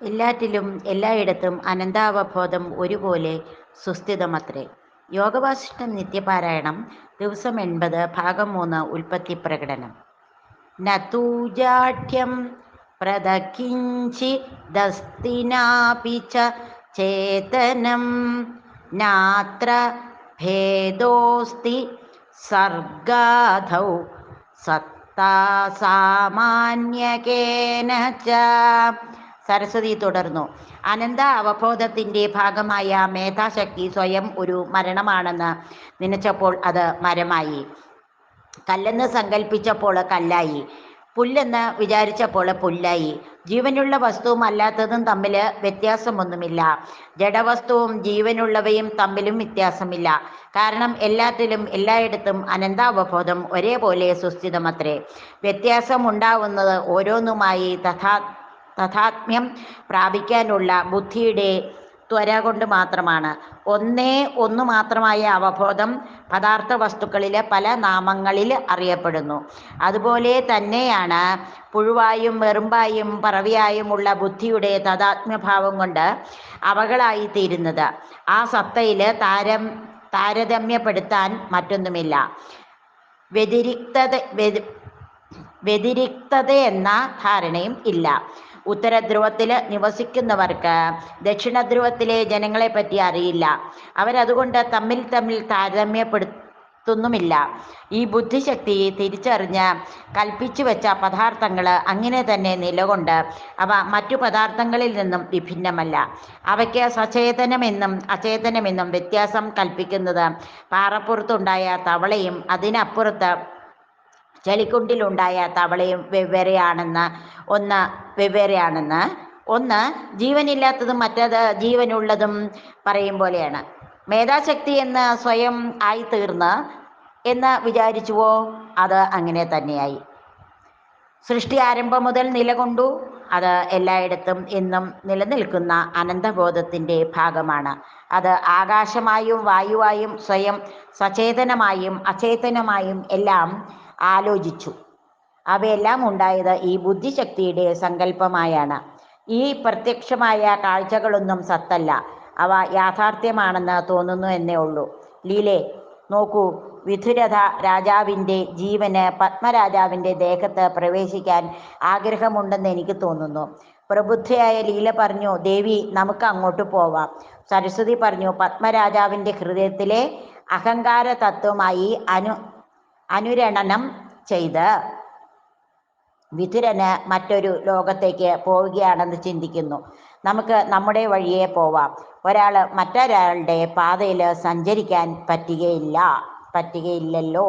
എല്ലാറ്റിലും എല്ലായിടത്തും അനന്താവബോധം ഒരുപോലെ സുസ്ഥിതമത്രേ. യോഗവാസിഷ്ഠം നിത്യപാരായണം ദിവസം എൺപത് ഭാഗം മൂന്ന് ഉൽപ്പത്തി പ്രകടനം നൂജാഠ്യം തൂജാഢ്യം പ്രതകിഞ്ചിദസ്തിനാപി ച ചേതനം നാത്ര ഭേദോസ്തി സർഗാധൗ സത്താസാമാന്യകേന ച സരസ്വതി തുടർന്നു. അനന്ത അവബോധത്തിന്റെ ഭാഗമായ മേധാശക്തി സ്വയം ഒരു മരണമാണെന്ന് നനച്ചപ്പോൾ അത് മരമായി. കല്ലെന്ന് സങ്കല്പിച്ചപ്പോൾ കല്ലായി. പുല്ലെന്ന് വിചാരിച്ചപ്പോൾ പുല്ലായി. ജീവനുള്ള വസ്തുവും അല്ലാത്തതും തമ്മിൽ വ്യത്യാസമൊന്നുമില്ല. ജഡവസ്തുവും ജീവനുള്ളവയും തമ്മിലും വ്യത്യാസമില്ല. കാരണം എല്ലാത്തിലും എല്ലായിടത്തും അനന്താവബോധം ഒരേപോലെ സുസ്ഥിതമത്രേ. വ്യത്യാസം ഉണ്ടാവുന്നത് ഓരോന്നുമായി തഥാ തഥാത്മ്യം പ്രാപിക്കാനുള്ള ബുദ്ധിയുടെ ത്വര കൊണ്ട് മാത്രമാണ്. ഒന്നേ ഒന്നു മാത്രമായ അവബോധം പദാർത്ഥ വസ്തുക്കളിലെ പല നാമങ്ങളിൽ അറിയപ്പെടുന്നു. അതുപോലെ തന്നെയാണ് പുഴുവായും വെറുമ്പായും പറവിയായുമുള്ള ബുദ്ധിയുടെ തഥാത്മ്യഭാവം കൊണ്ട് അവകളായിത്തീരുന്നത് ആ സത്തയിൽ താരം താരതമ്യപ്പെടുത്താൻ മറ്റൊന്നുമില്ല. വ്യതിരിക്തത വ്യതിരിക്തത എന്ന ധാരണയും ഇല്ല. ഉത്തരധ്രുവത്തിൽ നിവസിക്കുന്നവർക്ക് ദക്ഷിണധ്രുവത്തിലെ ജനങ്ങളെ പറ്റി അറിയില്ല. അവരതുകൊണ്ട് തമ്മിൽ തമ്മിൽ താരതമ്യപ്പെടുത്തുന്നുമില്ല. ഈ ബുദ്ധിശക്തി തിരിച്ചറിഞ്ഞ് കൽപ്പിച്ചു വെച്ച പദാർത്ഥങ്ങൾ അങ്ങനെ തന്നെ നിലകൊണ്ട് അവ മറ്റു പദാർത്ഥങ്ങളിൽ നിന്നും വിഭിന്നമല്ല. അവയ്ക്ക് സചേതനമെന്നും അചേതനമെന്നും വ്യത്യാസം കൽപ്പിക്കുന്നത് പാറപ്പുറത്തുണ്ടായ തവളയും അതിനപ്പുറത്ത് ചെളിക്കുണ്ടിലുണ്ടായ തവളയും വെവ്വേറെയാണെന്ന് ഒന്ന് വെവ്വേറെയാണെന്ന്. ഒന്ന് ജീവനില്ലാത്തതും മറ്റത് ജീവനുള്ളതും പറയും പോലെയാണ്. മേധാശക്തി എന്ന് സ്വയം ആയിത്തീർന്ന് എന്ന് വിചാരിച്ചുവോ? അത് അങ്ങനെ തന്നെയായി. സൃഷ്ടി ആരംഭം മുതൽ നിലകൊണ്ടു. അത് എല്ലായിടത്തും എന്നും നിലനിൽക്കുന്ന അനന്തബോധത്തിന്റെ ഭാഗമാണ്. അത് ആകാശമായും വായുവായും സ്വയം സചേതനമായും അചേതനമായും എല്ലാം ആലോചിച്ചു. അവയെല്ലാം ഉണ്ടായത് ഈ ബുദ്ധിശക്തിയുടെ സങ്കല്പമായാണ്. ഈ പ്രത്യക്ഷമായ കാഴ്ചകളൊന്നും സത്തല്ല. അവ യാഥാർത്ഥ്യമാണെന്ന് തോന്നുന്നു എന്നേ ഉള്ളൂ. ലീലേ നോക്കൂ വിധുരഥ രാജാവിന്റെ ജീവന് പത്മരാജാവിന്റെ ദേഹത്ത് പ്രവേശിക്കാൻ ആഗ്രഹമുണ്ടെന്ന് എനിക്ക് തോന്നുന്നു. പ്രബുദ്ധയായ ലീല പറഞ്ഞു ദേവി നമുക്ക് അങ്ങോട്ട് പോവാം. സരസ്വതി പറഞ്ഞു പത്മരാജാവിന്റെ ഹൃദയത്തിലെ അഹങ്കാര തത്വമായി അനു അനുരണനം ചെയ്ത് വിതുരന് മറ്റൊരു ലോകത്തേക്ക് പോവുകയാണെന്ന് ചിന്തിക്കുന്നു. നമുക്ക് നമ്മുടെ വഴിയെ പോവാം. ഒരാൾ മറ്റൊരാളുടെ പാതയിൽ സഞ്ചരിക്കാൻ പറ്റുകയില്ല. പറ്റുകയില്ലല്ലോ.